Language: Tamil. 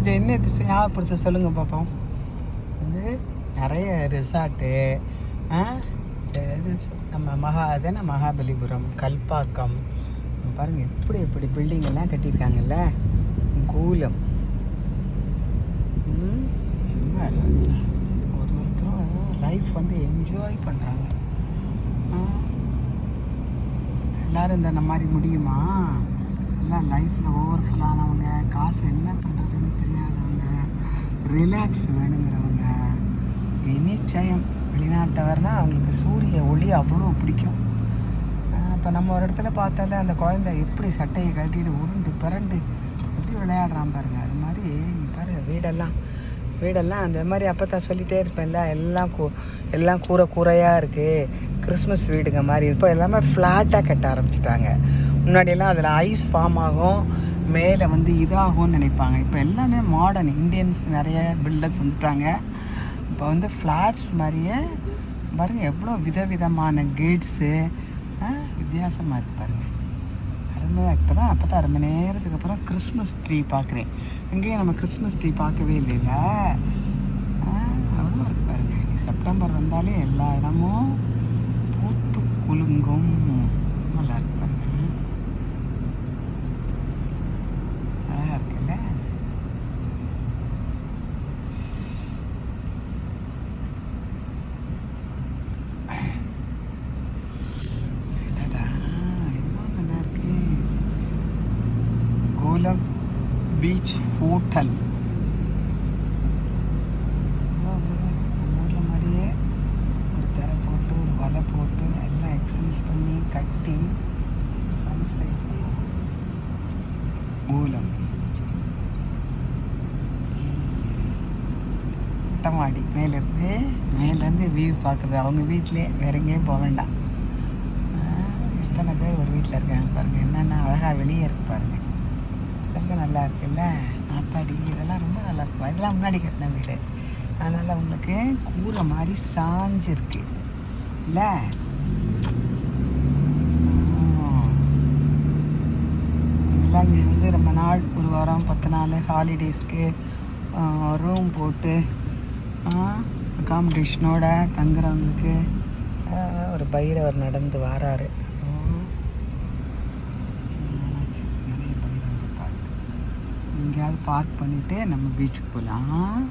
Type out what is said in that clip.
இந்த என்ன இது? ஞாபகப்படுத்த சொல்லுங்கள் பார்ப்போம் வந்து நிறைய ரிசார்ட்டு நம்ம மகா அதான மகாபலிபுரம் கல்பாக்கம். பாருங்கள் எப்படி எப்படி பில்டிங் எல்லாம் கட்டியிருக்காங்கல்ல? கூலம். ம், ஒரு ஒருத்தரும் லைஃப் வந்து என்ஜாய் பண்ணுறாங்க எல்லோரும் இந்த மாதிரி முடியுமா? எல்லாம் லைஃப்பில் ஓவர்ஃபுல் ஆனவங்க காசு என்ன பண்ணுறதுன்னு தெரியாதவங்க ரிலாக்ஸ் வேணுங்கிறவங்க எனி டைம் வெளிநாட்டவர்னால் அவங்களுக்கு சூரிய ஒளி அவ்வளோ பிடிக்கும். இப்போ நம்ம ஒரு இடத்துல பார்த்தாலே அந்த குழந்தை எப்படி சட்டையை கட்டிட்டு உருண்டு பிறண்டு எப்படி விளையாடுறான் பாருங்கள் அது மாதிரி பாரு வீடெல்லாம் வீடெல்லாம் அந்த மாதிரி அப்போ தான் சொல்லிகிட்டே இருப்பேன்ல எல்லாம் கூ எல்லாம் கூரை கூரையாக இருக்குது கிறிஸ்மஸ் வீடுங்க மாதிரி. இப்போ எல்லாமே ஃப்ளாட்டாக கட்ட ஆரம்பிச்சிட்டாங்க. முன்னாடியெல்லாம் அதில் ஐஸ் ஃபார்ம் ஆகும் மேலே வந்து இதாகும்னு நினைப்பாங்க. இப்போ எல்லாமே மாடர்ன் இந்தியன்ஸ் நிறைய பில்டர்ஸ் வந்துட்டாங்க. இப்போ வந்து ஃப்ளாட்ஸ் மாதிரியே பாருங்கள் எவ்வளோ விதவிதமான கேட்ஸு வித்தியாசமாக இருக்கு பாருங்க. அருமையாக இப்போ தான் அப்போ தான் ரொம்ப நேரத்துக்கு அப்புறம் கிறிஸ்மஸ் ட்ரீ பார்க்குறேன் இங்கேயும் நம்ம கிறிஸ்மஸ் ட்ரீ பார்க்கவே இல்லைல்ல? அவ்வளோ இருக்கு பாருங்க. செப்டம்பர் வந்தாலே எல்லா இடமும் பூத்து குலுங்கும் நல்லா இருக்கு பாருங்க அழகா இருக்குல்ல அடடா, எவ்வளோ நல்லா இருக்கு கோகுலம் பீச் ஹோட்டல் ஊரில் மாதிரியே ஒரு திரை போட்டு ஒரு வலை போட்டு எல்லாம் எக்ஸசைஸ் பண்ணி கட்டி சன்செட் கோகுலம் மொட்டை மாடி மேலேருந்து மேலேருந்து வியூ பார்க்குறது அவங்க வீட்டிலே வேற எங்கேயும் போக வேண்டாம் எத்தனை பேர் ஒரு வீட்டில் இருக்காங்க பாருங்கள் என்னென்ன அழகாக வெளியே இருக்கு பாருங்கள் ரொம்ப நல்லா இருக்குல்ல? ஆத்தாடி இதெல்லாம் ரொம்ப நல்லா இருக்கும்? இதெல்லாம் முன்னாடி கட்டின வீடு. அதனால் உங்களுக்கு கூரை மாதிரி சாஞ்சிருக்கு. இல்லை? எல்லாம் இங்கே வந்து ரொம்ப நாள் ஒரு வாரம் பத்து நாள் ஹாலிடேஸ்க்கு ரூம் போட்டு அகாமடேஷனோட தங்குறவங்களுக்கு ஒரு பைரவர் நடந்து வாராரு. எங்கேயாவது பார்க் பண்ணிவிட்டு நம்ம பீச்சுக்கு போகலாம்